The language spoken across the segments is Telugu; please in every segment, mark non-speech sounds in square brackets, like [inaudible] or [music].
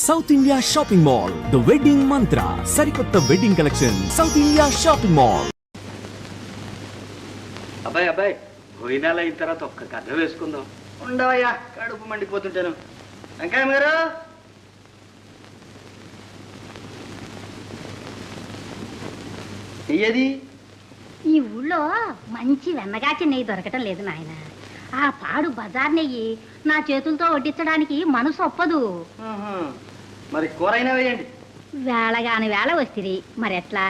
South India shopping mall the wedding Mantra సరికొత్త wedding collection South India shopping mall అబ్బాయి అబ్బాయి భోజనాలు అయిన తర్వాత ఒక్క కథ వేసుకుందాం. ఉండవయ్యా కడుపు మండిపోతుంటాను. వెంకయ్య గారు చెయ్యది ఈ ఊళ్ళో మంచి వెన్నగాచి నెయ్యి దొరకటం లేదు నాయన. ఆ పాడు బజార్ నెయ్యి నా చేతులతో వడ్డించడానికి మనసు ఒప్పదు. మరి కూర అయినా వేయండి. వేళగాని వేళ వస్తుంది మరి ఎట్లా?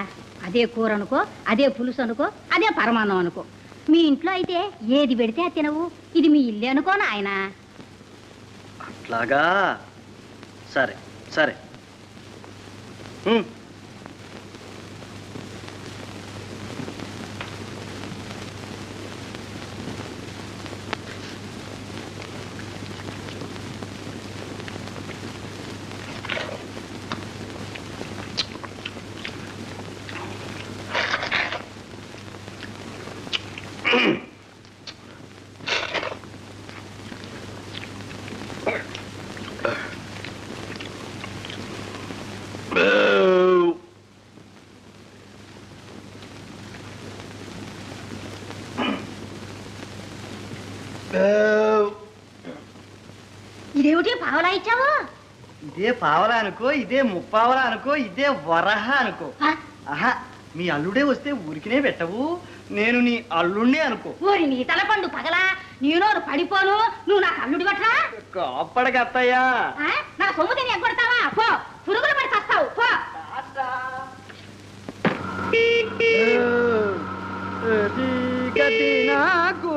అదే కూర అనుకో అదే పులుసు అనుకో అదే పరమాన్నం అనుకో. మీ ఇంట్లో అయితే ఏది పెడితే అది తినవు. ఇది మీ ఇల్లు అనుకో నాయన. అట్లాగా? సరే సరే. పావలా ఇచ్చావు ఇదే పావలా అనుకో ఇదే ముప్పావలా అనుకో ఇదే వరహ అనుకో ఆహా మీ అల్లుడే వస్తే ఊరికినే పెట్టవు నేను నీ అల్లుణ్ణే అనుకో ఓరి నీ తలపండు పగలా నీనోరు పడిపోను నువ్వు నాకు అల్లుడి పట్రా కాపడకి అత్తయ్యా ఆ? నా సొమ్ము తిని ఎగ్గొడతావా పో పురుగులు పడి చస్తావు పో నాకు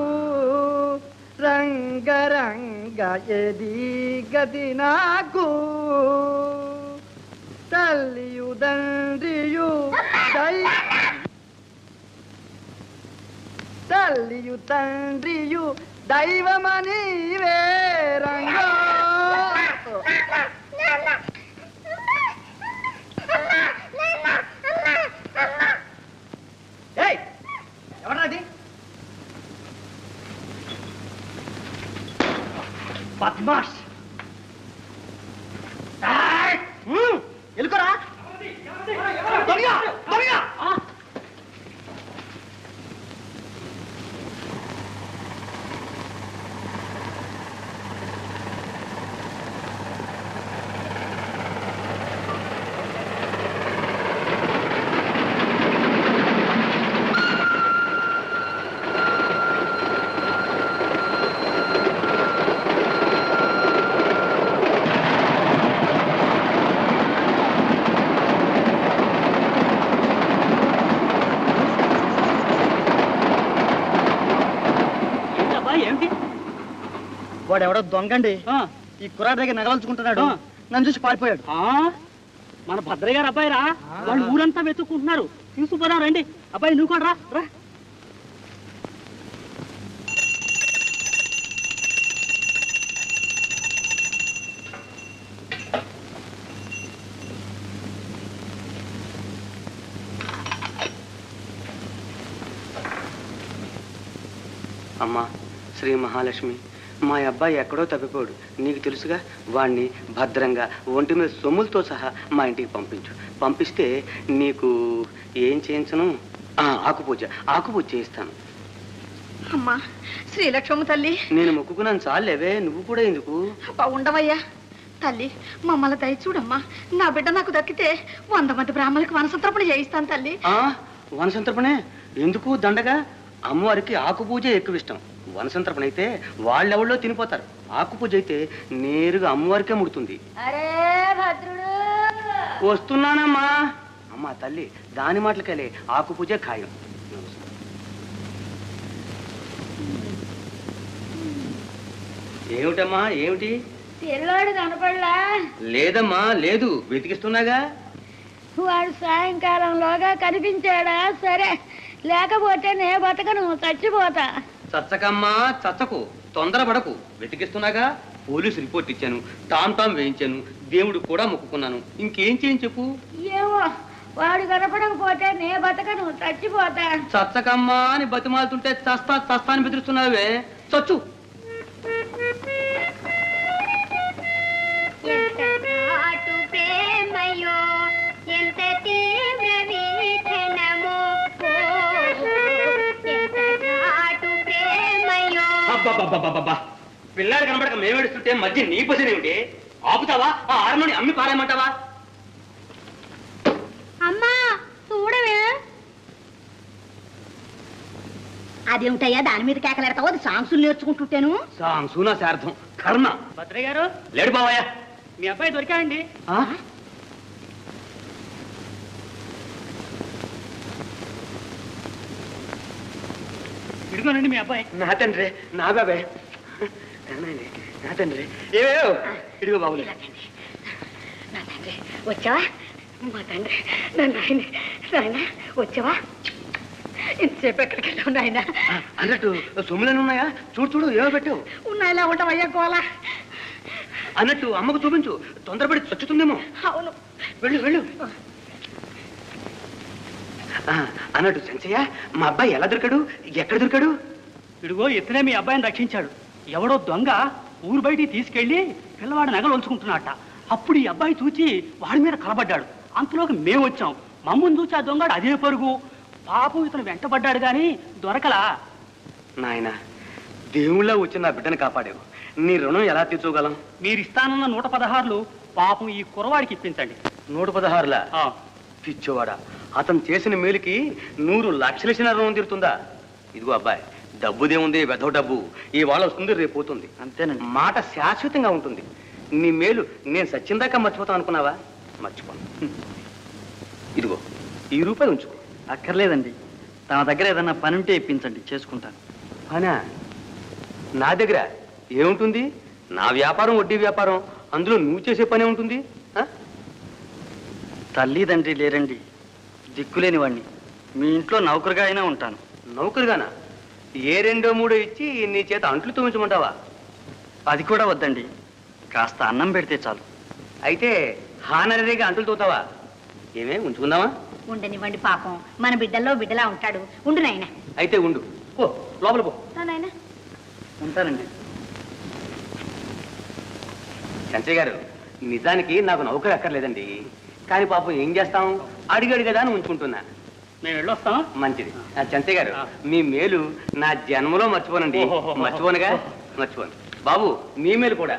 రంగరంగ ఎది గది నాకు. తల్లియు తండ్రియు తల్లియు తండ్రియు దైవమని రంగో ఏయ్ ఎవరది బద్మాష్. ఎలుకరా? దొంగ! దొంగ! ఏమిటి వాడు ఎవడో దొంగండి. ఆ, ఈ కుర్రాడి దగ్గర నగలంచుకుంటున్నాడు. నన్ను చూసి పారిపోయాడు. ఆ, మన భద్రయ్య గారు అబ్బాయి రా వాళ్ళు ఊరంతా వెతుక్కుంటున్నారు. తీసుకుపోదాం రండి. అబ్బాయి నువ్వు కూడా రా. అమ్మా శ్రీ మహాలక్ష్మి. మా అబ్బాయి ఎక్కడో తప్పిపోడు నీకు తెలుసుగా వాణ్ణి భద్రంగా ఒంటి మీద సొమ్ములతో సహా మా ఇంటికి పంపించు. పంపిస్తే నీకు ఏం చేయించను? ఆ, ఆకుపూజ. ఆకుపూజ చేయిస్తాను. అమ్మా శ్రీలక్ష్మమ్మ తల్లి. నేను మొక్కుకున్నాను చాలేవే నువ్వు కూడా ఎందుకు? ఉండవయ్యా. తల్లి మమ్మల్ని దయ చూడమ్మా. నా బిడ్డ నాకు దక్కితే వంద మంది బ్రాహ్మణులకు వనసంతర్పణ చేయిస్తాను తల్లి. ఆ వనసంతర్పణే? ఎందుకు దండగా? అమ్మవారికి ఆకుపూజ ఎక్కువ ఇష్టం వనసంతర్పణ అయితే వాళ్ళెవళ్ళో తినిపోతారు. ఆకుపూజ అయితే నేరుగా అమ్మవారికే ముడుతుంది. అరే భద్రుడు! వస్తున్నానమ్మా. అమ్మా తల్లి దాని మాటలకెళ్ళే ఆకుపూజ ఖాయం. ఏమిటమ్మా ఏమిటి? తెల్లోడు కనపడలా? లేదమ్మా లేదు. వెతికిస్తున్నాగా? వాడు సాయంకాలంలోగా కనిపించాడా? సరే లేకపోతే నే బతకను చచ్చిపోతా. చచ్చకమ్మా చచ్చకు. తొందరపడకు. వెతికిస్తున్నాగా? పోలీసు రిపోర్ట్ ఇచ్చాను. తాం తాం వేయించాను. దేవుడు కూడా మొక్కుకున్నాను. ఇంకేం చేయని చెప్పు? ఏవో వాడు కనపడకపోతే నే బతకను. చచ్చిపోతా. చచ్చకమ్మా అని బతిమాలుతుంటే చస్తా చస్తా అని బెదిరిస్తున్నావే. చచ్చు. ఎంత తీవ్రమే. పిల్లాడు కనబడక మేము ఏడుస్తుంటే మధ్య నీ పొజిషన్ ఏమిటి? ఆపుతావా? ఆ ఆరుని అమ్మి పారేయమంటావా? అమ్మా చూడవే. అదేమిటయ్యా దాని మీద కేకలేడతావు? అది సాంగ్సులు నేర్చుకుంటుంటాను. సాంసూనా శార్థం కర్మ భద్రయ్య గారు. లేడు బావయ్య. మీ అబ్బాయి దొరికాయండి ఇదిగోనండి మీ అబ్బాయి. నా తండ్రి నా బాబాయ్. నా తండ్రి. ఏవేవో ఇదిగో బాబులే నా తండ్రి వచ్చావా? మా తండ్రి నా నాయన నాయన వచ్చావా? ఇంతసేపు ఎక్కడికి వెళ్ళావు నాయన? అన్నట్టు సొమ్ములను ఉన్నాయా? చూడు చూడు ఏమో పెట్టావు. ఉన్నాయిలా ఉంటావయ్యా గోలా? అన్నట్టు అమ్మకు చూపించు. తొందరపడి చచ్చుతుందేమో. అవును. వెళ్ళు వెళ్ళు. అన్నట్టు సంచయ్య మా అబ్బాయి ఎలా దొరికాడు? ఎక్కడ దొరికాడు? ఇదిగో ఇతనే మీ అబ్బాయిని రక్షించాడు. ఎవడో దొంగ ఊరు బయటికి తీసుకెళ్ళి పిల్లవాడి నగలు ఉంచుకుంటున్నట్ట అప్పుడు ఈ అబ్బాయి చూచి వాడి మీద కలబడ్డాడు. అంతలోకి మేము వచ్చాం. మమ్మల్ని చూసి ఆ దొంగడు అదే పరుగు. పాపం ఇతను వెంటబడ్డాడు గాని దొరకలా. నాయన దేవుళ్ళ వచ్చి నా బిడ్డను కాపాడావు. నీ రుణం ఎలా తీర్చుకోగలం? మీరు ఇస్తానన్న నూట పదహారులు పాపం ఈ కురవాడికి ఇప్పించండి. నూట పదహారులా? ఆ, పిచ్చోవాడా? అతను చేసిన మేలుకి నూరు లక్షల ఇచ్చిన రుణం తీరుతుందా? ఇదిగో అబ్బాయి డబ్బుదేముంది వెధవ డబ్బు. ఈ వాళ్ళ వస్తుంది రేపు పోతుంది. అంతేనండి. మాట శాశ్వతంగా ఉంటుంది. నీ మేలు నేను సచ్చిందాకా మర్చిపోతాను అనుకున్నావా? మర్చిపోను. హ్మ్. ఇదిగో ఈ రూపాయలు ఉంచుకో. అక్కర్లేదండి. తన దగ్గర ఏదన్నా పని ఉంటే ఇప్పించండి చేసుకుంటాను. అనా నా దగ్గర ఏముంటుంది? నా వ్యాపారం వడ్డీ వ్యాపారం. అందులో నువ్వు చేసే పనే ఉంటుంది? ఆ? తల్లి తండ్రి లేరండి. దిక్కులేని వాడిని మీ ఇంట్లో నౌకరుగా అయినా ఉంటాను. నౌకరుగానా? ఏ రెండో మూడో ఇచ్చి నీ చేత అంట్లు తోమించమంటావా? అది కూడా వద్దండి. కాస్త అన్నం పెడితే చాలు. అయితే హానరీగా అంటులు తోతావా? ఏమే ఉంచుకుందామా? ఉండనివ్వండి పాపం. మన బిడ్డల్లో బిడ్డలా ఉంటాడు. ఉండు నాయన. అయితే ఉండు. పో లోపల పో. నాయన. ఉంటానండి. చంచయ్య గారు నిజానికి నాకు నౌకరు అక్కర్లేదండి. కానీ పాపం ఏం చేస్తాం? అడిగాడు కదా అని ఉంచుకుంటున్నా. మేము వెళ్ళొస్తాం మంచిది. ఆ. చంచయ్య గారు. మీ మేలు నా జన్మలో మర్చిపోనండి. మర్చిపోనుగా? మర్చిపోను. బాబు మీ మేలు కూడా.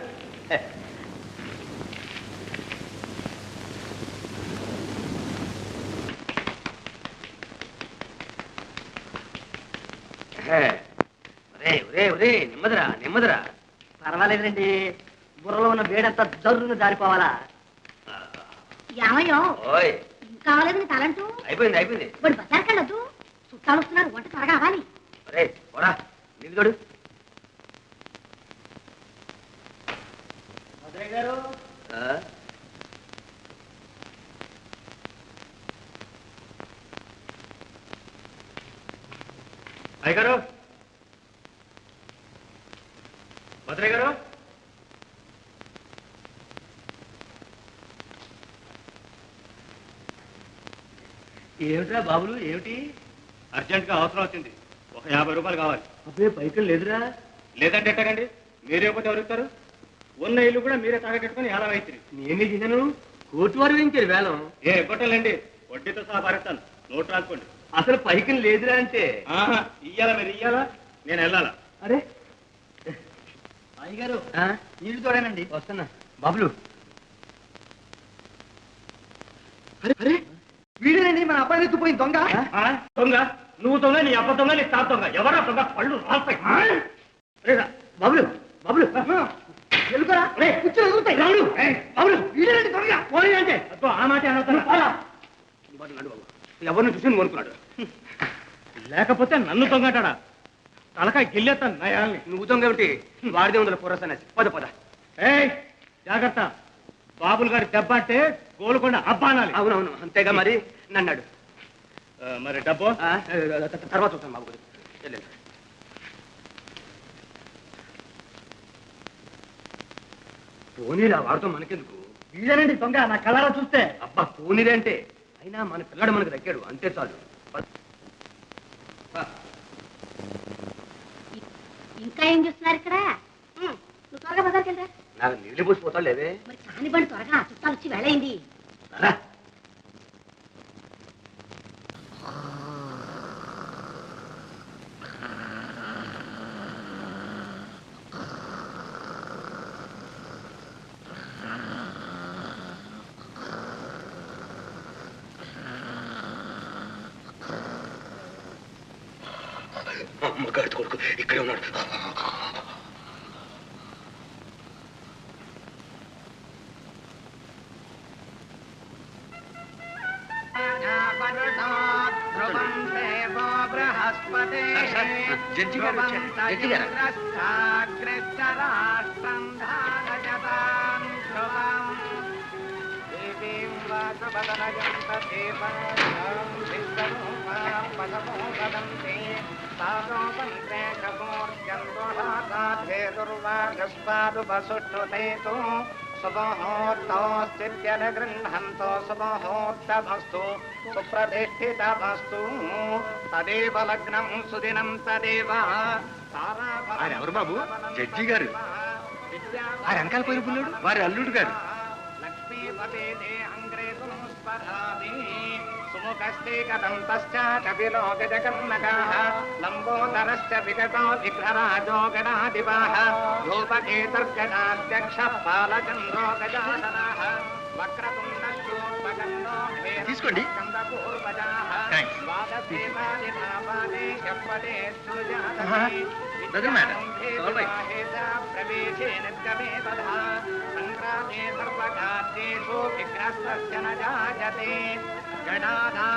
నెమ్మదిరా నెమ్మదిరా. పర్వాలేదండి బుర్రలో ఉన్న వేడంతా జరును జారిపోవాలా? ఏమయ్యో? ఓయ్. కావాలేదు నీ తలంటూ అయిపోయింది అయిపోయింది. వాడు బజార్కి వెళ్ళొద్దు చుట్టాలు వస్తున్నారు వంట త్వరగా అవ్వాలి. ఒరే పోరా. నిలుగడు ఆ? అయ్యగారు. భద్రయ్య గారు. ఏమిట్రా బాబులు ఏమిటి? అర్జెంట్గా అవసరం వచ్చింది. ఒక యాభై రూపాయలు కావాలి. అబ్బే పైకలు లేదురా. లేదంటే ఎట్టకండి? మీరే పోతే ఎవరుతారు ఉన్న ఇల్లు కూడా మీరే తాగట్టుకుని ఎలా అవుతుంది నేనే చేశాను? కోర్టు వారు వేయించారు వేలం. ఏ కొట్టాలండి. వడ్డీతో సహా భరిస్తాను నోట్ రాసుకోండి. అసలు పైకలు లేదురా అంటే. ఆహా ఇయ్యాలా మీరు? ఇయ్యాలా? నేను వెళ్ళాలా? అరే. అయ్యగారు ఆ? నీళ్ళు తోడానండి. వస్తున్నా. బాబులు. అరే అరే. వీడేనండి మన అబ్బాయి ఎత్తుపోయింది దొంగ? ఆ? దొంగ? నువ్వు దొంగ నీ అబ్బ దొంగ నీ తాత దొంగ. ఎవరా దొంగ? పళ్ళు రాస్తాయి. బాబులు బాబులు. ఎలుకరా? రే, కూర్చొని ఎదుగుతాయి. ఏయ్, బాబులు వీడేనండి దొంగ? పోనీ అంటే. అబ్బో, ఆ మాట. ఎవరిని చూసి నువ్వు అనుకున్నాడు. లేకపోతే నన్ను దొంగటాడా తలకాయ గిల్లేస్తాను నయాల్ని నువ్వు దొంగ ఏమిటి? వాడిదే ఉందల పురసనేసి. పద పద. ఏయ్ జాగ్రత్త. బాబులు గారి దెబ్బ అంటే గోలుకొండ అబ్బా అనాలి అవునవును అంతేగా మరి? నన్నాడు. మరి డబ్బు? తర్వాత చూస్తాను బాబు. పోనీరా వాడితో మనకెందుకు? వీడేనండి దొంగ నా కళ్ళారా చూస్తే. అబ్బా పోనీరే అంటే. అయినా మన పిల్లడు మనకు దక్కాడు అంతే చాలు. ఇంకా ఏం చూస్తున్నారు ఇక్కడ? నువ్వు త్వరగా బజార్కి వెళ్ళరా. నాకు నీళ్ళు పోసిపోతాడు లేవే? మరి కానివ్వండి త్వరగా చుట్టాలు వచ్చి వేళయింది అమ్మగారి కొడుకు ఇక్కడే ఉన్నాడు. జడ్జి గారు వచ్చారు. జడ్జి గారు. సుముహూర్తోస్తిత్యనుగృహంతో సుముహూర్తమస్తు సుప్రతిష్ఠితమస్తు. తదేవ లగ్నం సుదినం తదేవ ఎవరు బాబు? జడ్జి గారు. వారి వెనకాల పోయిన పుల్లుడు? వారి అల్లుడు గారు. లక్ష్మీపతే అంగ్రే సంస్పరామి సుముఖస్తే కదంతశ్చ కపిలో గజకర్ణకాः లంబోదరశ్చ విగతో విఘ్నరాజో గణాదివాः రూపకేతర్గణాధ్యక్ష పాలచంద్రో గజాననः వక్రతుండశూర్పగన్నో తీసుకోండి. Doesn't matter. It's all right. जडाधां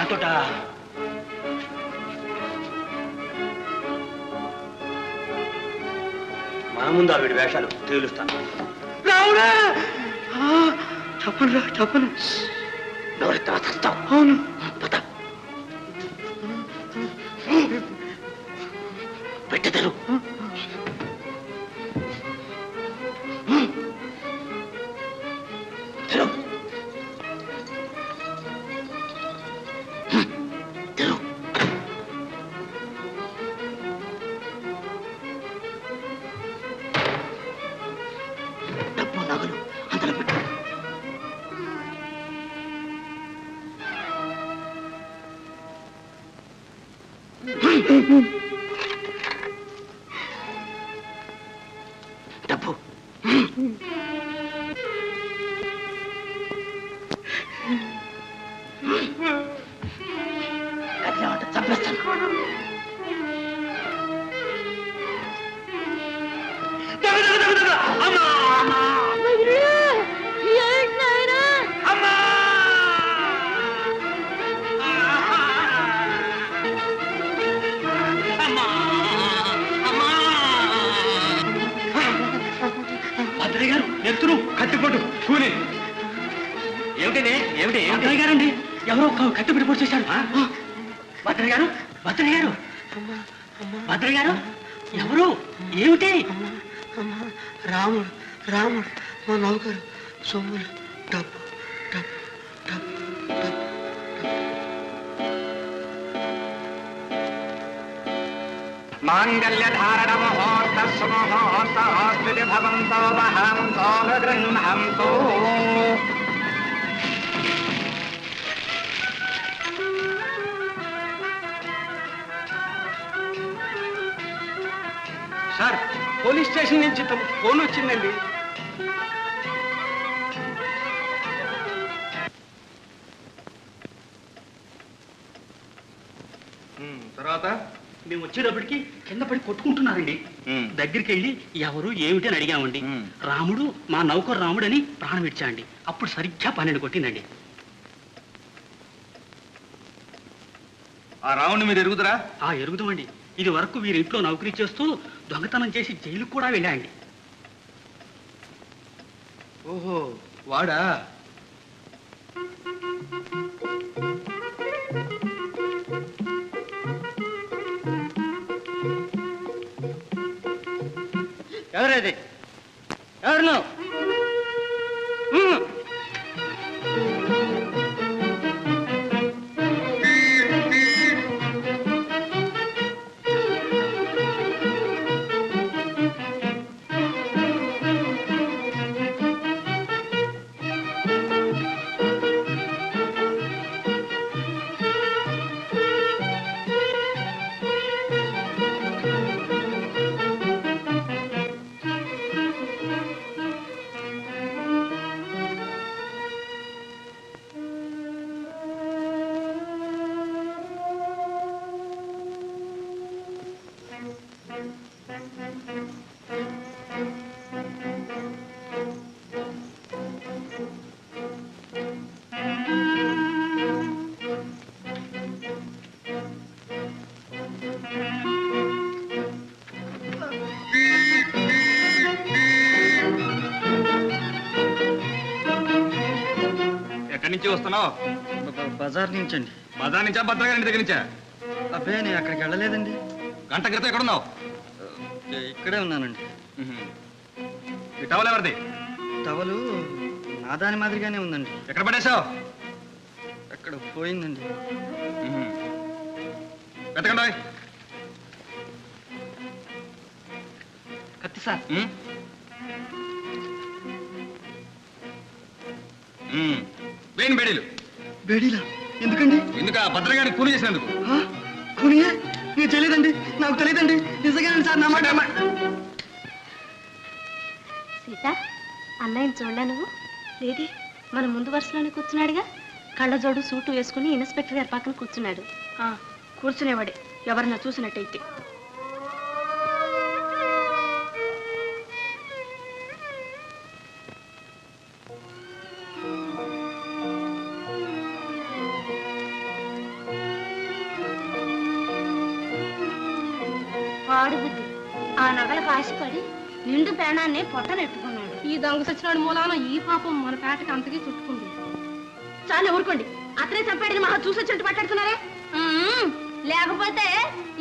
నాతోట మన ముందు ఆవిడ వేషాలు తేలుస్తాను రావుడా! చెప్పను చెప్పను ఎవరెత్తా చస్తావు అవును. పద. పెట్టెదరు భద్రయ్య గారండి. ఎవరో ఒక కత్తి పెట్టి పొడి చేశారు. భద్రయ్య గారు భద్రయ్య గారు. భద్రయ్య గారు ఎవరు? ఏమిటి? రాముడు రాముడు మా నౌకరు సొమ్ములు డబ్బు డబ్బు డబ్బు డబ్బు మాంగళ్యధారణ ముహూర్త భవంతో వహంతో గృహంతో పోలీస్ స్టేషన్ నుంచి తమ ఫోన్ వచ్చిందండి. తర్వాత? మేము వచ్చేటప్పటికి కింద పడి కొట్టుకుంటున్నారండి. దగ్గరికి వెళ్ళి ఎవరు ఏమిటి అని అడిగామండి. రాముడు మా నౌకరు రాముడు అని ప్రాణం ఇచ్చాండి అప్పుడు సరిగ్గా పన్నెండు కొట్టిందండి. ఆ రావుని మీరు ఎరుగుదరా? ఆ ఎరుగుదామండి. ఇది వరకు వీరి ఇంట్లో నౌకరీ చేస్తూ దొంగతనం చేసి జైలుకు కూడా వెళ్ళాండి ఓహో వాడా? ఎవరది? ఎవరు నువ్వు? వస్తున్నావు బజార్ నుంచి అండి బజార్ నుంచా భద్రగారి దగ్గర నుంచా? అబ్బే నేను అక్కడికి వెళ్ళలేదండి. గంట క్రితం ఎక్కడున్నావు ఇక్కడే ఉన్నానండి. ఈ టవల్ ఎవరిది? టవలు నా దాని మాదిరిగానే ఉందండి. ఎక్కడ పడేసావు అక్కడ పోయిందండి. వెతకండి కత్తి సార్. వేణి బేడీలు. బేడీలా? ఎందుకండి? ఎందుక భద్రగారికి కూలి చేసినందుకు? ఆ? కూనియే నీకు తెలియదండి నాకు తెలియదండి. నిజంగానే సార్ నా మాట సీత. అన్నయ్యని చూడలే నువ్వు? లేది మన ముందు వరుసలోనే కూర్చున్నాడుగా? కళ్ళజోడు సూటు వేసుకుని ఇన్స్పెక్టర్ గారి పక్కన కూర్చున్నాడు. కూర్చునేవాడే. ఎవరన్నా చూసినట్టయితే. ప్రాణాన్ని పొట్టనెట్టుకున్నాడు. ఈ దొంగ సచ్చినాడు మూలాన ఈ పాపం మన పేటకి అంతకీ చుట్టుకుంది. చాలు ఊరుకోండి. అతనే చంపాడని మహా చూసొచ్చినట్టు మాట్లాడుతున్నారే. లేకపోతే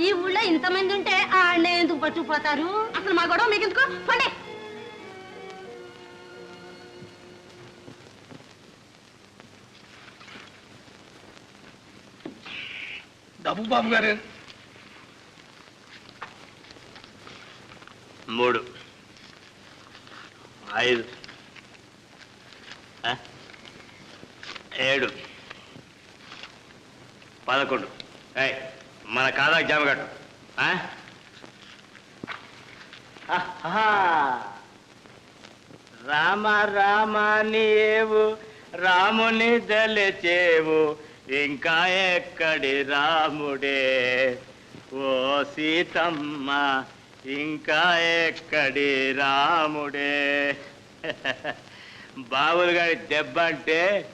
ఈ ఊళ్ళో ఇంతమంది ఉంటే ఆడనే ఎందుకు పట్టుకుపోతారు అసలు మా గొడవ మీకు ఎందుకో పండే. డబ్బు బాబు గారు. మూడు. ఐదు ఆ? ఏడు పదకొండు ఏయ్ మన కాదా జామ కట్టు ఆ? ఆహా. రామ రామ నీవు రాముని దలచేవు ఇంకా ఎక్కడి రాముడే ఓ సీతమ్మ ఇంకా ఎక్కడి రాముడే? బాబులు గారి దెబ్బ అంటే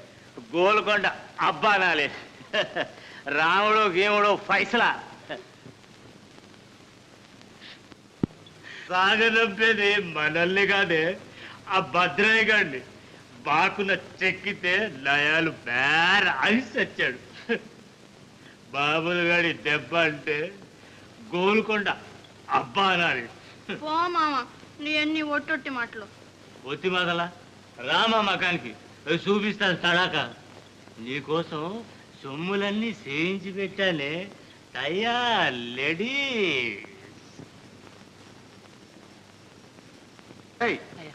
గోల్కొండ అబ్బానాలి. రాముడు గీముడు ఫైసలా. సాగనంపేది మనల్ని కాదే ఆ భద్రయ్య గారిని. బాకున చెక్కితే లయాలు బేర అని వచ్చాడు బాబులు గారి దెబ్బ అంటే గోల్కొండ అబ్బా అనాలి. పో మామ నీ అన్ని ఒట్టొట్టి మాటలు. ఒత్తి మగల రామా మకానికి చూపిస్తాను తడాక. నీకోసం సొమ్ములన్నీ సేయించి పెట్టానే తయ్యా లెడీ.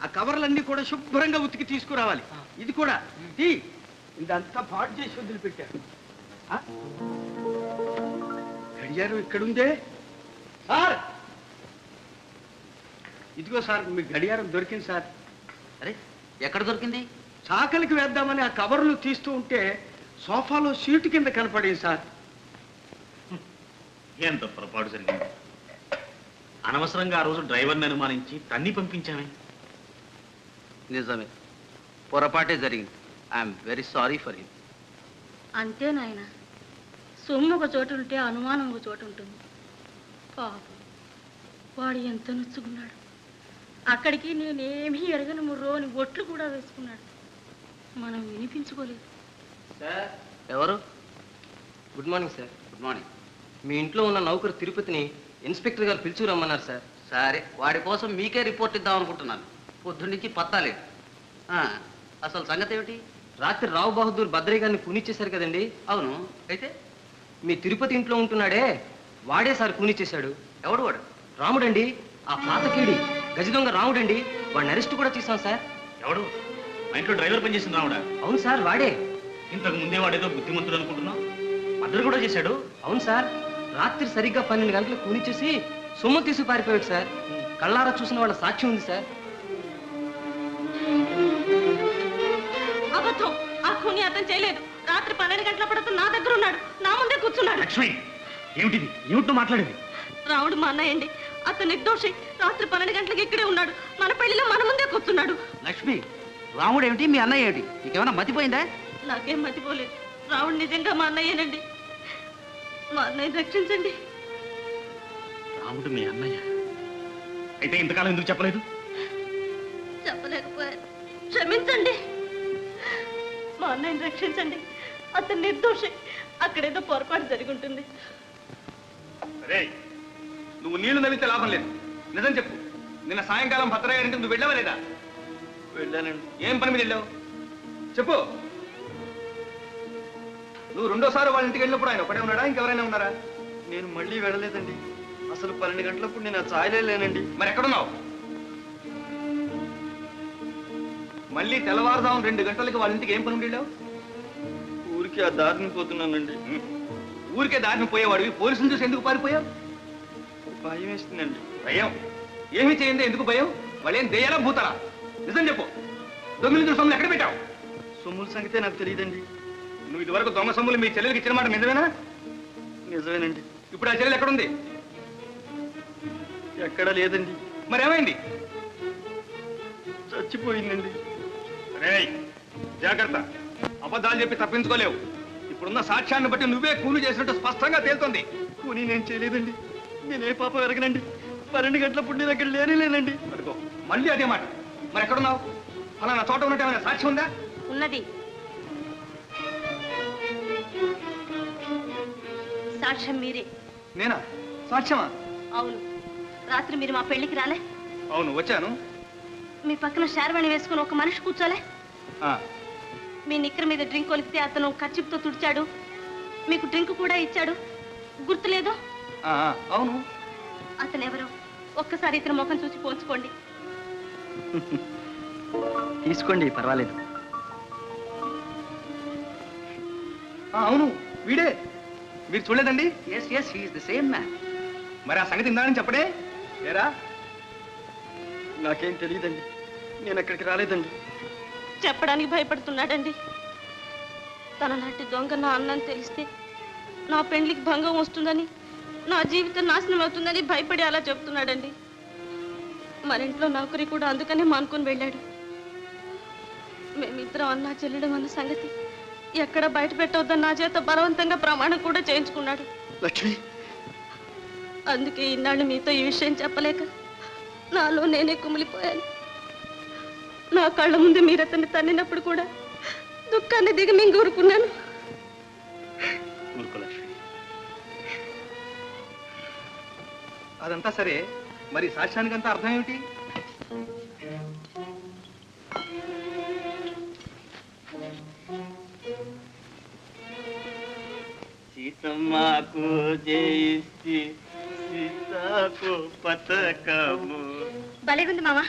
ఆ కవర్లన్నీ కూడా శుభ్రంగా ఉతికి తీసుకురావాలి. ఇది కూడా. తీ ఇదంతా పాడు చేసి వదిలిపెట్టారు? గడియారం ఇక్కడుందే? సార్! ఇదిగో సార్ మీ గడియారం దొరికింది సార్. అరే ఎక్కడ దొరికింది? చాకలికి వేద్దామని ఆ కవర్లు తీస్తూ ఉంటే సోఫాలో సీటు కింద కనపడింది సార్. ఎంత పొరపాటు జరిగింది? అనవసరంగా ఆ రోజు డ్రైవర్ని అనుమానించి తన్ని పంపించామే. నిజమే. పొరపాటే జరిగింది. I'm very sorry for him అంతే నాయన. సొమ్ము ఒక చోటు ఉంటే అనుమానం ఒక చోటు ఉంటుంది పాపం. వాడు ఎంత నొచ్చుకున్నాడు. అక్కడికి నేనేమీ ఎరగను ముర్రో అని ఒట్లు కూడా వేసుకున్నాడు. మనం వినిపించుకోలేదు. సార్. ఎవరు? Good morning sir. Good morning. మీ ఇంట్లో ఉన్న నౌకరు తిరుపతిని ఇన్స్పెక్టర్ గారు పిలిచి రమ్మన్నారు సార్. సరే వాడి కోసం మీకే రిపోర్ట్ ఇద్దాం అనుకుంటున్నాను. పొద్దున్న నుంచి పత్తాలేదు ఆ, అసలు సంగతి ఏమిటి? రాత్రి రావు బహదూర్ భద్రయ్య గారిని కూనిచ్చేశారు కదండి? అవును. అయితే? మీ తిరుపతి ఇంట్లో ఉంటున్నాడే వాడే సార్ కూనిచ్చేశాడు. ఎవడు వాడు? రాముడండి ఆ పాతకీడి గజదొంగ రాముడండి. వాడిని అరెస్ట్ కూడా చేశాం సార్. ఎవడు? మా ఇంట్లో డ్రైవర్ పనిచేసింది రావుడా అవును సార్ వాడే. ఇంతకు ముందే వాడేదో బుద్ధిమంతుడు అనుకుంటున్నావు? మద్దరు కూడా చేశాడు? అవును సార్. రాత్రి సరిగ్గా పన్నెండు గంటలకు కూనిచ్చేసి సొమ్ము తీసి పారిపోయాడు సార్. కళ్ళారా చూసిన వాళ్ళ సాక్ష్యం ఉంది సార్. అబద్ధం. ఆ అతను చేయలేదు. రాత్రి పన్నెండు గంటలప్పుడు అతను నా దగ్గర ఉన్నాడు. నా ముందే కూర్చున్నాడు. లక్ష్మి ఏమిటిది? ఏమిటో మాట్లాడేది? రాముడు మా అన్నయ్యండి అతను నిర్దోషి. రాత్రి పన్నెండు గంటలకు ఇక్కడే ఉన్నాడు. మన పెళ్ళిలో మన ముందే కూర్చున్నాడు. లక్ష్మి రాముడు ఏమిటి మీ అన్నయ్య ఏమిటి నీకేమైనా మతిపోయిందా? నాకేం మతిపోలేదు. రాముడు నిజంగా మా అన్నయ్యనండి. మా అన్నయ్య రక్షించండి. రాముడు మీ అన్నయ్య. అయితే ఇంతకాలం ఎందుకు చెప్పలేదు? చెప్పలేకపోయాను. క్షమించండి. మా అన్నయ్యని రక్షించండి. అతను నిర్దోషి. అక్కడేదో పొరపాటు జరిగి ఉంటుంది. నువ్వు నీళ్ళు నవ్వితే లాభం లేదు. నిజం చెప్పు. నిన్న సాయంకాలం భద్రయ్య గారింటికి నువ్వు వెళ్ళావా లేదా? వెళ్ళానండి. ఏం పని మీద వెళ్ళావు? చెప్పు. నువ్వు రెండోసారి వాళ్ళ ఇంటికి వెళ్ళినప్పుడు ఆయన ఒకటే ఉన్నాడా? ఇంకెవరైనా ఉన్నారా? నేను మళ్ళీ వెళ్ళలేదండి. అసలు పన్నెండు గంటలప్పుడు నేను ఆ ఛాయలే లేనండి. మరి ఎక్కడున్నావు? మళ్ళీ తెల్లవారుదాం రెండు గంటలకి వాళ్ళ ఇంటికి ఏం పని ఉండి వెళ్ళావు? ఊరికి ఆ దారిని పోతున్నానండి. ఊరికే దారిని పోయేవాడివి? పోలీసులు చూసి ఎందుకు పారిపోయావు? భయం వేస్తుందండి. భయం? ఏమీ చేయండి ఎందుకు భయం? వాళ్ళేం దెయ్యాలా భూతాలా? నిజం చెప్పు. దొంగలు సొమ్ములు ఎక్కడ పెట్టావు? సొమ్ముల సంగతే నాకు తెలియదండి. నువ్వు ఇదివరకు దొంగ సొమ్ములు మీ చెల్లెలకి ఇచ్చిన మాట నిజమేనా? నిజమేనండి. ఇప్పుడు ఆ చెల్లెలు ఎక్కడుంది? ఎక్కడ లేదండి. మరి ఏమైంది? చచ్చిపోయిందండి. రేయ్ జాగ్రత్త. అబద్ధాలు చెప్పి తప్పించుకోలేవు. ఇప్పుడున్న సాక్ష్యాన్ని బట్టి నువ్వే కూలి చేసినట్టు స్పష్టంగా తేలుతోంది. కూని నేను చేయలేదండి. నేనే పాపం ఎరగనండి. పన్నెండు గంటలప్పుడు నేను అక్కడ లేనే లేనండి. అడుకో మళ్ళీ అదే మాట. మరి ఎక్కడున్నావు ఫలానా చోట ఉన్నట్టు ఏమైనా సాక్ష్యం ఉందా? ఉన్నది. సాక్ష్యం మీరే. నేనా? సాక్ష్యమా? అవును. రాత్రి మీరు మా పెళ్ళికి రాలే? అవును వచ్చాను. మీ పక్కన శారవాణి వేసుకుని ఒక మనిషి కూర్చోలే? ఆ, మీ నిక్కర మీద డ్రింక్ కొలిపితే అతను ఖర్చుతో తుడిచాడు. మీకు డ్రింక్ కూడా ఇచ్చాడు. గుర్తులేదు? అవును. అతను ఎవరు ఒక్కసారి ఇతని ముఖం చూసి పోల్చుకోండి. [laughs] తీసుకోండి పర్వాలేదు. ఆ, అవును వీడే. మీరు చూడలేదండి? Yes yes he is the same man మరి ఆ సంగతి ఇందానని చెప్పడే ఏరా? నాకేం తెలియదండి. నేను అక్కడికి రాలేదండి. చెప్పడానికి భయపడుతున్నాడండి. తన నాటి దొంగ నా అన్నని తెలిస్తే నా పెండ్లికి భంగం వస్తుందని నా జీవితం నాశనం అవుతుందని భయపడి అలా చెప్తున్నాడండి. మన ఇంట్లో నౌకరి కూడా అందుకనే మానుకొని వెళ్ళాడు. మేమిద్దరం అన్నా చెల్లెడం అన్న సంగతి ఎక్కడ బయట పెట్టవద్దని నా చేత బలవంతంగా ప్రమాణం కూడా చేయించుకున్నాడు. లక్ష్మి! అందుకే ఇన్నాళ్ళు మీతో ఈ విషయం చెప్పలేక నాలో నేనే కుమిలిపోయాను. నా కళ్ళ ముందు మీరు అతన్ని తన్నినప్పుడు కూడా దుఃఖాన్ని దిగి అదంతా సరే. మరి సాక్ష్యానికంతా అర్థం ఏమిటి? సీతమ్మకు జయిస్తే సీతకు పతకము. భలేగుంది మామ.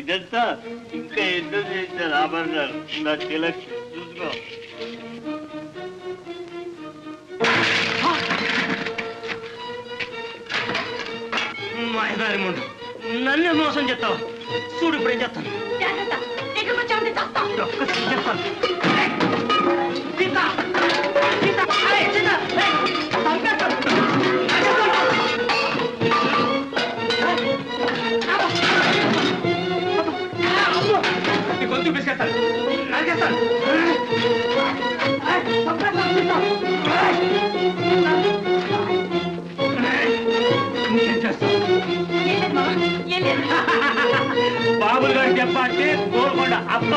ఇదంతా ఇంకా ఎందుకు చేశారు ఆభరణాలు నా తిలక్ చూసుకో. మాయదారి ముందు నన్నే మోసం చేస్తావు? చూడు ఇప్పుడు ఏం చేస్తాను జాగ్రత్త వచ్చామంటే చస్తాం. ಹೆಬ್ಬಾಟಿ ಗೋಲ್ಗೊಂಡ ಅಪ್ಪ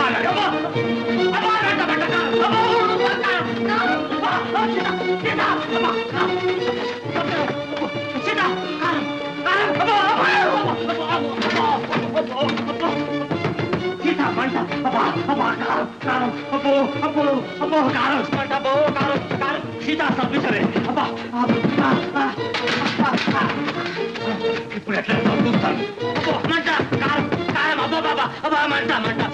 ಸೀತಾ ಮಂಟ ಅಪ್ಪ ಅಪ್ಪ ಕಾರು ಕಾರು ಅಪ್ಪೋ ಅಪ್ಪೋ ಅಪ್ಪೋ ಕಾರು ಮಂಟ ಅಪ್ಪೋ ಕಾರು ಕಾರು ಸೀತಾ ಸಬ್ಬಿಸರೆ ಅಪ್ಪ ఇప్పుడు ఎట్లా చూస్తాను టమాటా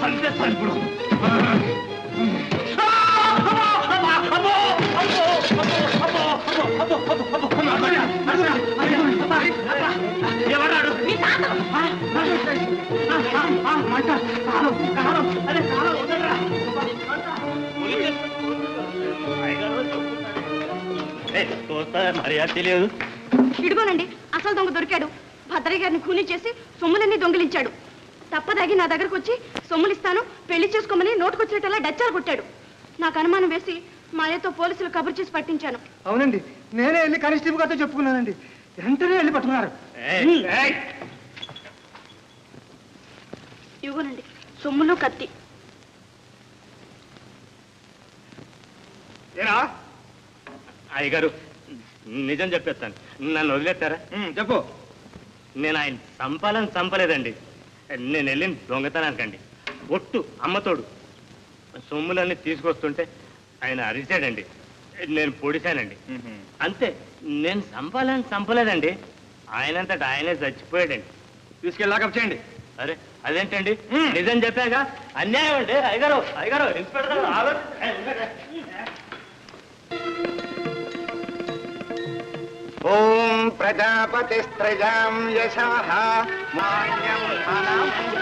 తెలియదు ఇడుగోనండి అసలు దొంగ దొరికాడు. భద్రయ్య గారిని కూలీ చేసి సొమ్ములన్నీ దొంగిలించాడు. తప్పదాగి నా దగ్గరకు వచ్చి సొమ్ములు ఇస్తాను పెళ్ళి చేసుకోమని నోటుకొచ్చినట్టలా డచ్చాలు కొట్టాడు. నాకు అనుమానం వేసి మాయతో పోలీసులు కబురు చేసి పట్టించాను. అవునండి నేనే వెళ్ళి కానిస్టేబుల్ గారితో చెప్పుకున్నానండి. వెంటనే వెళ్ళి పట్టుకున్నారు. ఇవ్వనండి సొమ్ములు కత్తి. ఏరా? అయ్యగారు నిజం చెప్పేస్తాను. నన్ను వదిలేస్తారా? చెప్పు. నేను ఆయన చంపాలని చంపలేదండి. నేను వెళ్ళిన దొంగతనానికండి. ఒట్టు అమ్మతోడు. సొమ్ములన్నీ తీసుకొస్తుంటే ఆయన అరిచాడండి. నేను పొడిశానండి అంతే నేను చంపాలని చంపలేదండి. ఆయనంతట ఆయనే చచ్చిపోయాడండి. తీసుకెళ్ళి లాకప్ చేయండి. అరే అదేంటండి? నిజం చెప్పాక అన్యాయం అండి. అయ్యగారు అయ్యగారు ఇన్స్పెక్టర్ ॐ प्रजापतिस्त्रजां यशाः मान्यं धनं